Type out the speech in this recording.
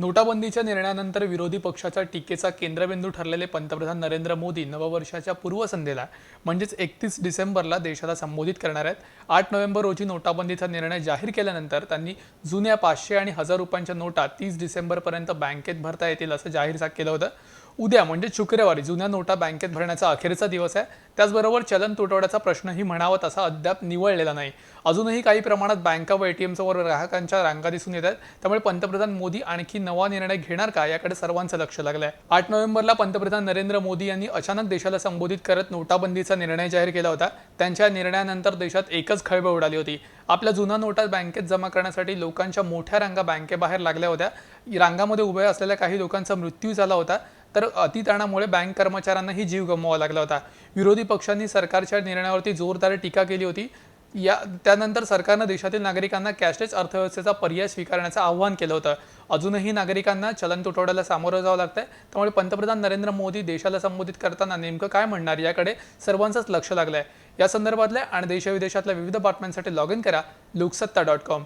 नोटाबंदीच्या निर्णयानंतर विरोधी पक्षाच्या टीकेचा केंद्रबिंदू ठरलेले पंतप्रधान नरेंद्र मोदी नववर्षाच्या पूर्वसंध्येला म्हणजेच एकतीस डिसेंबरला देशाला संबोधित करणार आहेत. आठ नोव्हेंबर रोजी नोटाबंदीचा निर्णय जाहीर केल्यानंतर त्यांनी जुन्या पाचशे आणि हजार रुपयांच्या नोटा तीस डिसेंबरपर्यंत बँकेत भरता येतील असं जाहीर केलं होतं. उद्या म्हणजे शुक्रवारी जुन्या नोटा बँकेत भरण्याचा अखेरचा दिवस आहे. त्याचबरोबर चलन तुटवड्याचा प्रश्नही म्हणावा तसा अद्याप निवळलेला नाही. अजूनही काही प्रमाणात बँका व एटीएम समोर ग्राहकांच्या रांगा दिसून येत आहेत. त्यामुळे पंतप्रधान मोदी आणखी नवा निर्णय घेणार का याकडे सर्वांचं लक्ष लागलं आहे आठ नोव्हेंबरला पंतप्रधान नरेंद्र मोदी यांनी अचानक देशाला संबोधित करत नोटाबंदीचा निर्णय जाहीर केला होता. त्यांच्या निर्णयानंतर देशात एकच खळबळ उडाली होती. आपल्या जुन्या नोटा बँकेत जमा करण्यासाठी लोकांच्या मोठ्या रांगा बँकेबाहेर लागल्या होत्या. रांगामध्ये उभ्या असलेल्या काही लोकांचा मृत्यू झाला होता. तर अतिताणामुळे बँक कर्मचाऱ्यांनाही जीव गमवावा लागला होता. विरोधी पक्षांनी सरकारच्या निर्णयावरती जोरदार टीका केली होती. या त्यानंतर सरकारनं देशातील नागरिकांना कॅशलेस अर्थव्यवस्थेचा पर्याय स्वीकारण्याचं आव्हान केलं होतं. अजूनही नागरिकांना चलन तुटवड्याला सामोरं जावं लागतंय. त्यामुळे पंतप्रधान नरेंद्र मोदी देशाला संबोधित करताना नेमकं काय म्हणणार याकडे सर्वांचंच लक्ष लागलं आहे या संदर्भातल्या आणि देशविदेशातल्या विविध बातम्यांसाठी लॉग इन करा लोकसत्ता डॉट कॉम